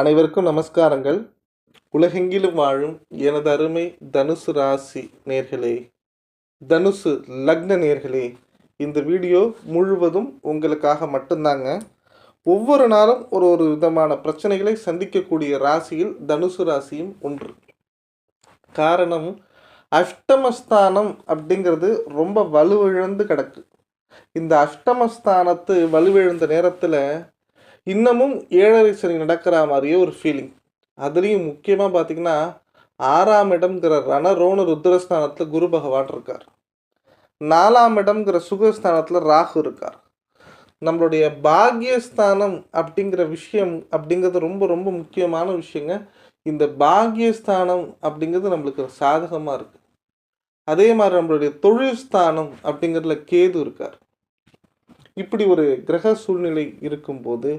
அனைவருக்கும் நமஸ்காரங்கள். உலகெங்கிலும் வாழும் எனது அருமை தனுசு ராசி நேர்களே தனுசு லக்ன நேர்களே இந்த வீடியோ முழுவதும் உங்களுக்காக மட்டும்தாங்க. ஒவ்வொரு நாளும் ஒரு ஒரு விதமான பிரச்சனைகளை சந்திக்கக்கூடிய ராசியில் தனுசு ராசியும் ஒன்று. காரணம் அஷ்டமஸ்தானம் அப்படிங்கிறது ரொம்ப வலுவிழந்து கிடக்கு. இந்த அஷ்டமஸ்தானத்து வலுவிழந்த நேரத்தில் இன்னமும் ஏழரை சனி நடக்கிற மாதிரியே ஒரு ஃபீலிங் அதுலேயும் முக்கியமாக பார்த்தீங்கன்னா ஆறாம் இடம்ங்கிற ரணரோண ருத்ரஸ்தானத்தில் குரு பகவான் இருக்கார். நாலாம் இடம்ங்கிற சுகஸ்தானத்தில் ராகு இருக்கார். நம்மளுடைய பாக்யஸ்தானம் அப்படிங்கிற விஷயம் அப்படிங்கிறது ரொம்ப ரொம்ப முக்கியமான விஷயங்க. இந்த பாக்யஸ்தானம் அப்படிங்கிறது நம்மளுக்கு சாதகமாக இருக்குது அதே மாதிரி நம்மளுடைய தொழில் ஸ்தானம் அப்படிங்கிறதுல கேது இருக்கார். இப்படி ஒரு கிரக சூழ்நிலை இருக்கும்போது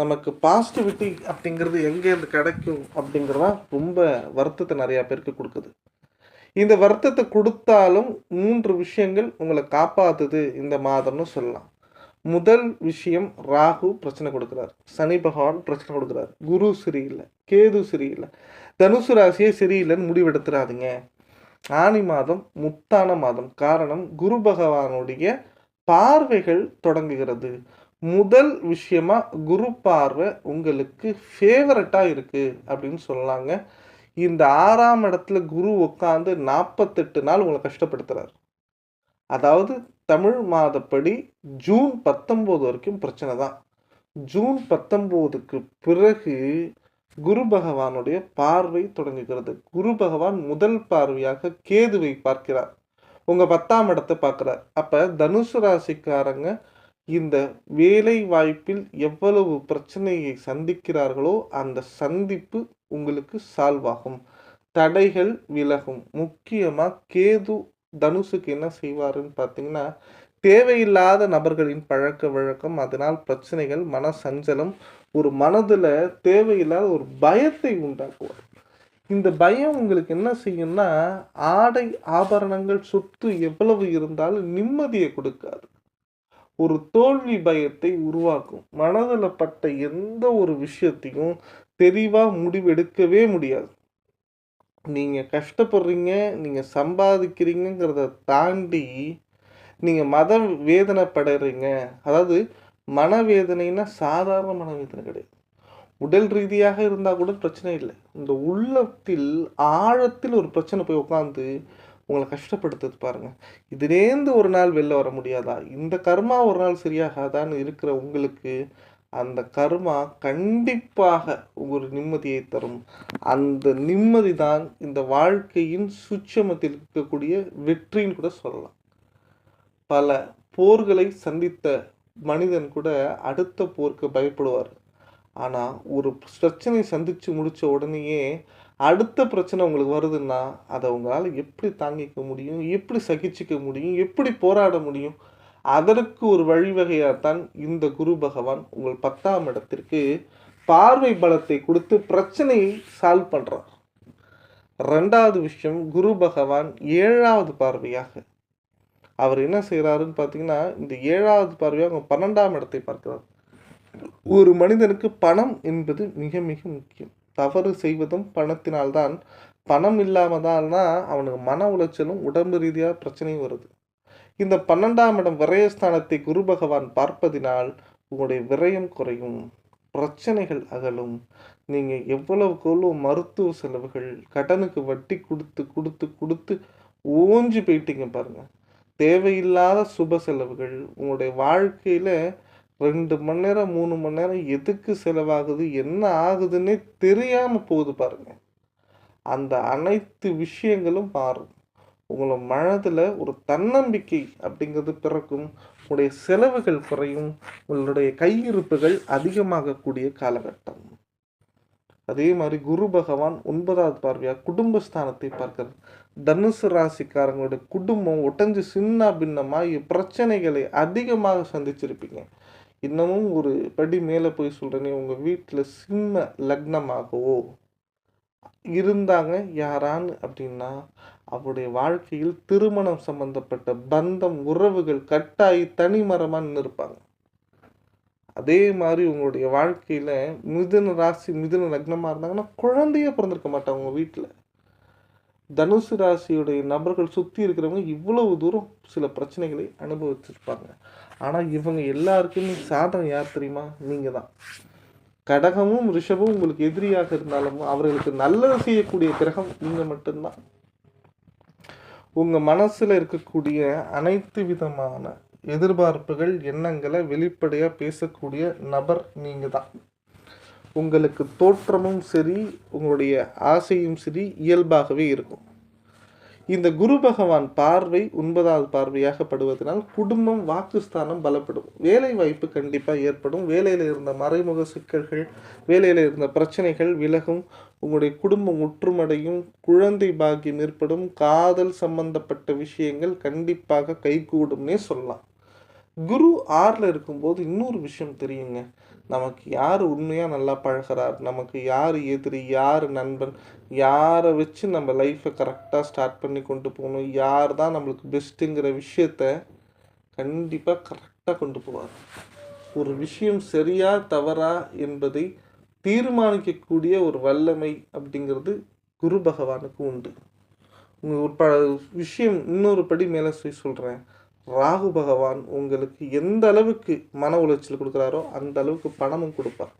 நமக்கு பாசிட்டிவிட்டி அப்படிங்கிறது எங்கேருந்து கிடைக்கும் அப்படிங்கிறதான் ரொம்ப வருத்தத்தை நிறையா பேருக்கு கொடுக்குது. இந்த வருத்தத்தை கொடுத்தாலும் மூன்று விஷயங்கள் உங்களை காப்பாத்துது இந்த மாதம்னு சொல்லலாம். முதல் விஷயம் ராகு பிரச்சனை கொடுக்குறாரு. சனி பகவான் பிரச்சனை கொடுக்குறாரு. குரு சரியில்லை கேது சரியில்லை தனுசு ராசியே சரியில்லைன்னு முடிவெடுத்துறாதீங்க. ஆனி மாதம் முத்தான மாதம். காரணம் குரு பகவானுடைய பார்வைகள் தொடங்குகிறது. முதல் விஷயமா குரு பார்வை உங்களுக்கு ஃபேவரட்டாக இருக்கு அப்படின்னு சொல்லலாங்க இந்த ஆறாம் இடத்துல குரு உட்காந்து நாற்பத்தெட்டு நாள் உங்களை கஷ்டப்படுத்துறாரு. அதாவது தமிழ் மாதப்படி ஜூன் பத்தொம்போது வரைக்கும் பிரச்சனை தான். ஜூன் பத்தொம்போதுக்கு பிறகு குரு பகவானுடைய பார்வை தொடங்குகிறது. குரு பகவான் முதல் பார்வையாக கேதுவை பார்க்கிறார். உங்க பத்தாம் இடத்தை பார்க்குறார். அப்ப தனுசு ராசிக்காரங்க இந்த வேலை வாய்ப்பில் எவ்வளவு பிரச்சனையை சந்திக்கிறார்களோ அந்த சந்திப்பு உங்களுக்கு சால்வ் ஆகும். தடைகள் விலகும். முக்கியமாக கேது தனுசுக்கு என்ன செய்வாருன்னு பார்த்தீங்கன்னா தேவையில்லாத நபர்களின் பழக்க வழக்கம் அதனால் பிரச்சனைகள் மன சஞ்சலம் ஒரு மனதில் தேவையில்லாத ஒரு பயத்தை உண்டாக்குவார். இந்த பயம் உங்களுக்கு என்ன செய்யும்னா ஆடை ஆபரணங்கள் சொத்து எவ்வளவு இருந்தாலும் நிம்மதியை கொடுக்காது. ஒரு தோல்வி பயத்தை உருவாக்கும். மனதில் பட்ட எந்த ஒரு விஷயத்தையும் தெளிவாக முடிவெடுக்கவே முடியாது. நீங்கள் கஷ்டப்படுறீங்க நீங்கள் சம்பாதிக்கிறீங்கிறத தாண்டி நீங்கள் மத வேதனைப்படுறீங்க. அதாவது மனவேதனைன்னா சாதாரண மனவேதனை கிடையாது. உடல் ரீதியாக இருந்தால் கூட பிரச்சனை இல்லை. இந்த உள்ளத்தில் ஆழத்தில் ஒரு பிரச்சனை போய் உட்காந்து உங்களை கஷ்டப்படுத்துது பாருங்கள் இதுலேருந்து ஒரு நாள் வெளில வர முடியாதா? இந்த கர்மா ஒரு நாள் சரியாகாதான்னு இருக்கிற உங்களுக்கு அந்த கர்மா கண்டிப்பாக ஒரு நிம்மதியை தரும். அந்த நிம்மதி தான் இந்த வாழ்க்கையின் சுட்சமத்தில் இருக்கக்கூடிய வெற்றின்னு கூட சொல்லலாம். பல போர்களை சந்தித்த மனிதன் கூட அடுத்த போருக்கு பயப்படுவார். ஆனால் ஒரு பிரச்சனையை சந்தித்து முடித்த உடனேயே அடுத்த பிரச்சனை உங்களுக்கு வருதுன்னா அதை உங்களால் எப்படி தாங்கிக்க முடியும் எப்படி சகிச்சிக்க முடியும் எப்படி போராட முடியும்? அதற்கு ஒரு வழிவகையாகத்தான் இந்த குரு பகவான் உங்கள் பத்தாம் இடத்திற்கு பார்வை பலத்தை கொடுத்து பிரச்சனையை சால்வ் பண்ணுறார் ரெண்டாவது விஷயம் குரு பகவான் ஏழாவது பார்வையாக. அவர் என்ன செய்கிறாருன்னு பார்த்தீங்கன்னா இந்த ஏழாவது பார்வையாக அவங்க பன்னெண்டாம் இடத்தை பார்க்கிறார். ஒரு மனிதனுக்கு பணம் என்பது மிக மிக முக்கியம். தவறு செய்வதும் பணத்தினால்தான். பணம் இல்லாமல் தான் அவனுக்கு மன உளைச்சலும் உடம்பு ரீதியாக பிரச்சனையும் வருது. இந்த பன்னெண்டாம் இடம் விரயஸ்தானத்தை குரு பகவான் பார்ப்பதினால் உங்களுடைய விரயம் குறையும் பிரச்சனைகள் அகலும். நீங்கள் எவ்வளவுக்கு எவ்வளோ மருத்துவ செலவுகள் கடனுக்கு வட்டி கொடுத்து கொடுத்து கொடுத்து ஓஞ்சி போயிட்டீங்க பாருங்கள் தேவையில்லாத சுப செலவுகள் உங்களுடைய வாழ்க்கையில் ரெண்டு மணி நேரம் மூணு மணி நேரம் எதுக்கு செலவாகுது என்ன ஆகுதுன்னே தெரியாமல் போகுது பாருங்கள் அந்த அனைத்து விஷயங்களும் மாறும். உங்களை மனதில் ஒரு தன்னம்பிக்கை அப்படிங்கிறது பிறக்கும். உங்களுடைய செலவுகள் குறையும். உங்களுடைய கையிருப்புகள் அதிகமாகக்கூடிய காலகட்டம். அதே மாதிரி குரு பகவான் ஒன்பதாவது பார்வையாக குடும்பஸ்தானத்தை பார்க்கிறார். தனுசு ராசிக்காரங்களுடைய குடும்பம் ஒட்டஞ்சு சின்ன பின்னமாக பிரச்சனைகளை அதிகமாக சந்திச்சிருப்பீங்க. இன்னமும் ஒரு படி மேலே போய் சொல்கிறேனே உங்கள் வீட்டில் சிம்ம லக்னமாகவோ இருந்தாங்க யாரான்னு அப்படின்னா அவருடைய வாழ்க்கையில் திருமணம் சம்பந்தப்பட்ட பந்தம் உறவுகள் கட்டாயி தனிமரமாக நிற்பாங்க இருப்பாங்க. அதே மாதிரி உங்களுடைய வாழ்க்கையில் மிதுன ராசி மிதுன லக்னமாக இருந்தாங்கன்னா குழந்தையே பிறந்திருக்க மாட்டாங்க உங்கள் வீட்டில் தனுசு ராசியுடைய நபர்கள் சுற்றி இருக்கிறவங்க இவ்வளவு தூரம் சில பிரச்சனைகளை அனுபவிச்சிருப்பாங்க. ஆனால் இவங்க எல்லாருக்குமே சாதகம் யார் தெரியுமா? நீங்கள் தான் கடகமும் ரிஷபமும் உங்களுக்கு எதிரியாக இருந்தாலும் அவர்களுக்கு நல்லது செய்யக்கூடிய கிரகம் நீங்கள் மட்டும்தான். உங்கள் மனசில் இருக்கக்கூடிய அனைத்து விதமான எதிர்பார்ப்புகள் எண்ணங்களை வெளிப்படையாக பேசக்கூடிய நபர் நீங்கள் தான் உங்களுக்கு தோற்றமும் சரி உங்களுடைய ஆசையும் சரி இயல்பாகவே இருக்கும். இந்த குரு பகவான் பார்வை ஒன்பதாவது பார்வையாக படுவதனால் குடும்பம் வாக்குஸ்தானம் பலப்படும். வேலை வாய்ப்பு கண்டிப்பாக ஏற்படும். வேலையில் இருந்த மறைமுக சிக்கல்கள் வேலையில் இருந்த பிரச்சனைகள் விலகும். உங்களுடைய குடும்பம் ஒற்றுமடையும் குழந்தை பாக்கியம் ஏற்படும். காதல் சம்பந்தப்பட்ட விஷயங்கள் கண்டிப்பாக கைகூடும்னே சொல்லலாம். குரு ஆறில் இருக்கும்போது இன்னொரு விஷயம் தெரியுங்க. நமக்கு யார் உண்மையாக நல்லா பழகிறார்? நமக்கு யார் எதிரி? யார் நண்பன்? யாரை வச்சு நம்ம லைஃப்பை கரெக்டாக ஸ்டார்ட் பண்ணி கொண்டு போகணும்? யார் தான் நம்மளுக்கு பெஸ்ட்டுங்கிற விஷயத்த கண்டிப்பாக கரெக்டாக கொண்டு போவார். ஒரு விஷயம் சரியா தவறா என்பதை தீர்மானிக்கக்கூடிய ஒரு வல்லமை அப்படிங்கிறது குரு பகவானுக்கு உண்டு. ஒரு ப விஷயம் இன்னொரு படி மேலே சொல்லி சொல்கிறேன் ராகு பகவான் உங்களுக்கு எந்த அளவுக்கு மன உளைச்சல் கொடுக்குறாரோ அந்த அளவுக்கு பணமும் கொடுப்பார்.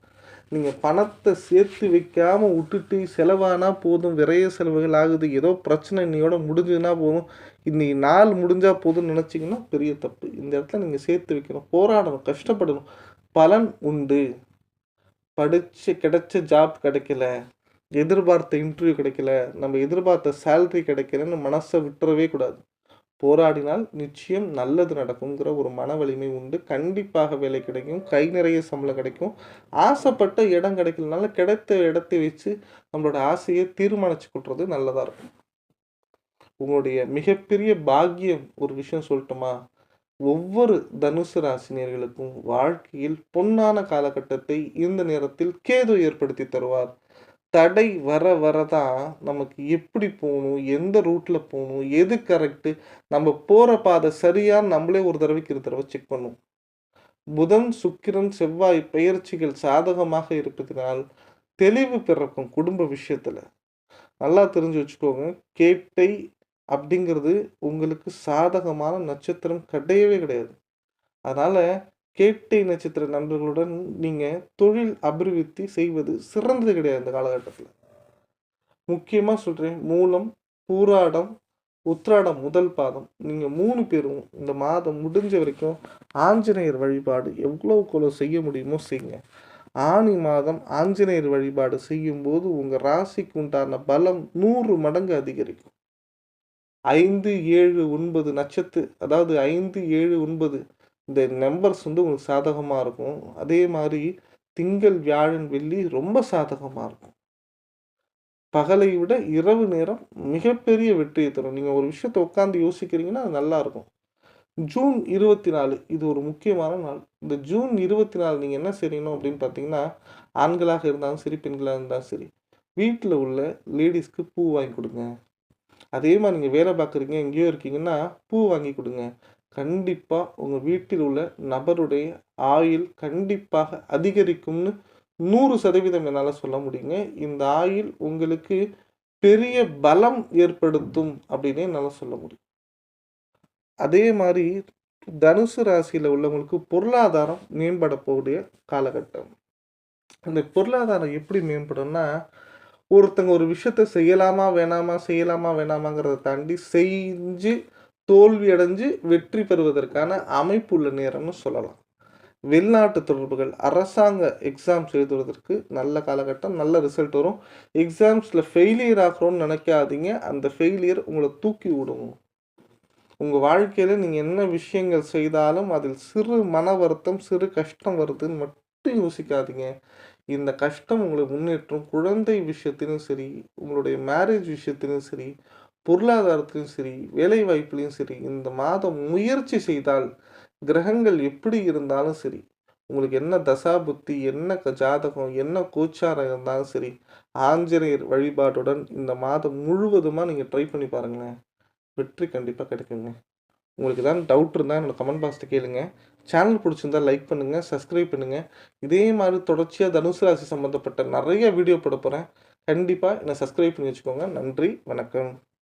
நீங்கள் பணத்தை சேர்த்து வைக்காமல் விட்டுட்டு செலவானா போதும் விரைய செலவுகள் ஆகுது ஏதோ பிரச்சனை இன்னையோட முடிஞ்சதுன்னா போதும். இன்னைக்கு நாள் முடிஞ்சால் போதும்னு நினச்சிங்கன்னா பெரிய தப்பு. இந்த இடத்துல நீங்கள் சேர்த்து வைக்கணும் போராடணும் கஷ்டப்படணும். பலன் உண்டு. படித்து கிடைச்ச ஜாப் கிடைக்கல எதிர்பார்த்த இன்டர்வியூ கிடைக்கல நம்ம எதிர்பார்த்த சேல்ரி கிடைக்கலன்னு மனசை விட்டுறவே கூடாது. போராடினால் நிச்சயம் நல்லது நடக்குங்கிற ஒரு மன வலிமை உண்டு. கண்டிப்பாக வேலை கிடைக்கும். கை நிறைய சம்பளம் கிடைக்கும். ஆசைப்பட்ட இடம் கிடைக்கலனால கிடைத்த இடத்தை வச்சு நம்மளோட ஆசையை தீர்மானிச்சு கொள்வது நல்லதாக இருக்கும். உங்களுடைய மிகப்பெரிய பாக்கியம் ஒரு விஷயம் சொல்லட்டுமா? ஒவ்வொரு தனுசு ராசினியர்களுக்கும் வாழ்க்கையில் பொன்னான காலகட்டத்தை இந்த நேரத்தில் கேது ஏற்படுத்தி தருவார். தடை வர வரதான் நமக்கு எப்படி போகணும்? எந்த ரூட்டில் போகணும்? எது கரெக்டு நம்ம போகிற பாதை சரியான்னு நம்மளே ஒரு தடவைக்கு இரு தடவை செக் பண்ணும். புதன் சுக்கிரன் செவ்வாய் பெயர்ச்சிகள் சாதகமாக இருப்பதனால் தெளிவு பிறக்கும் குடும்ப விஷயத்தில். நல்லா தெரிஞ்சு வச்சுக்கோங்க. கேட்டை அப்படிங்கிறது உங்களுக்கு சாதகமான நட்சத்திரம் கிடையவே கிடையாது. அதனால் கேட்டை நட்சத்திர நண்பர்களுடன் நீங்கள் தொழில் அபிவிருத்தி செய்வது சிறந்தது கிடையாது இந்த காலகட்டத்தில். முக்கியமாக சொல்கிறேன் மூலம் பூராடம் உத்ராடம் முதல் பாதம். நீங்கள் மூணு பேரும் இந்த மாதம் முடிஞ்ச வரைக்கும் ஆஞ்சநேயர் வழிபாடு எவ்வளோக்கு செய்ய முடியுமோ செய்யுங்க ஆணி மாதம் ஆஞ்சநேயர் வழிபாடு செய்யும்போது உங்கள் ராசிக்கு உண்டான பலம் நூறு மடங்கு அதிகரிக்கும். ஐந்து ஏழு ஒன்பது நட்சத்திர அதாவது ஐந்து ஏழு ஒன்பது இந்த நம்பர்ஸ் வந்து உங்களுக்கு சாதகமாக இருக்கும். அதே மாதிரி திங்கள் வியாழன் வெள்ளி ரொம்ப சாதகமாக இருக்கும். பகலை விட இரவு நேரம் மிகப்பெரிய வெற்றியை தரும். நீங்கள் ஒரு விஷயத்தை உட்காந்து யோசிக்கிறீங்கன்னா அது நல்லாயிருக்கும் ஜூன் இருபத்தி நாலு இது ஒரு முக்கியமான நாள். இந்த ஜூன் இருபத்தி நாலு நீங்கள் என்ன செய்யணும் அப்படின்னு பார்த்தீங்கன்னா ஆண்களாக இருந்தாலும் சரி பெண்களாக இருந்தாலும் சரி வீட்டில் உள்ள லேடிஸ்க்கு பூ வாங்கி கொடுங்க. அதே மாதிரி நீங்கள் வேலை பார்க்குறீங்க எங்கேயோ இருக்கீங்கன்னா பூ வாங்கி கொடுங்க. கண்டிப்பாக உங்கள் வீட்டில் உள்ள நபருடைய ஆயுள் கண்டிப்பாக அதிகரிக்கும்னு நூறு சதவீதம் என்னால் சொல்ல முடியுங்க. இந்த ஆயுள் உங்களுக்கு பெரிய பலம் ஏற்படுத்தும் அப்படின்னு என்னால் சொல்ல முடியும். அதே மாதிரி தனுசு ராசியில் உள்ளவங்களுக்கு பொருளாதாரம் மேம்பட போகக்கூடிய காலகட்டம். அந்த பொருளாதாரம் எப்படி மேம்படும்னா ஒருத்தங்க ஒரு விஷயத்த செய்யலாமா வேணாமா செய்யலாமா வேணாமாங்கிறத தாண்டி செஞ்சு தோல்வி அடைஞ்சு வெற்றி பெறுவதற்கான அமைப்பு உள்ள நேரம்னு சொல்லலாம். வெளிநாட்டு தொடர்புகள் அரசாங்க எக்ஸாம்ஸ் எழுதுவதற்கு நல்ல காலகட்டம் நல்ல ரிசல்ட் வரும். எக்ஸாம்ஸில் ஃபெயிலியர் ஆகிறோன்னு நினைக்காதீங்க. அந்த ஃபெயிலியர் உங்களை தூக்கி விடும். உங்கள் வாழ்க்கையில் நீங்கள் என்ன விஷயங்கள் செய்தாலும் அதில் சிறு மன வருத்தம் சிறு கஷ்டம் வருதுன்னு மட்டும் யோசிக்காதீங்க. இந்த கஷ்டம் உங்களை முன்னேற்றும். குழந்தை விஷயத்திலும் சரி உங்களுடைய மேரேஜ் விஷயத்திலும் சரி பொருளாதாரத்திலும் சரி வேலை வாய்ப்புலையும் சரி இந்த மாதம் முயற்சி செய்தால் கிரகங்கள் எப்படி இருந்தாலும் சரி உங்களுக்கு என்ன தசா புத்தி என்ன ஜாதகம் என்ன கோச்சாரம் இருந்தாலும் சரி ஆஞ்சநேயர் வழிபாட்டுடன் இந்த மாதம் முழுவதுமாக நீங்கள் ட்ரை பண்ணி பாருங்களேன். வெற்றி கண்டிப்பாக கிடைக்குங்க. உங்களுக்கு ஏதாவது டவுட் இருந்தால் என்னோட கமெண்ட் பாக்ஸில் கேளுங்க. சேனல் பிடிச்சிருந்தா லைக் பண்ணுங்கள் சப்ஸ்கிரைப் பண்ணுங்கள் இதே மாதிரி தொடர்ச்சியாக தனுசு ராசி சம்மந்தப்பட்ட நிறைய வீடியோ போட போகிறேன் கண்டிப்பாக என்னை சப்ஸ்கிரைப் பண்ணி வச்சுக்கோங்க. நன்றி வணக்கம்.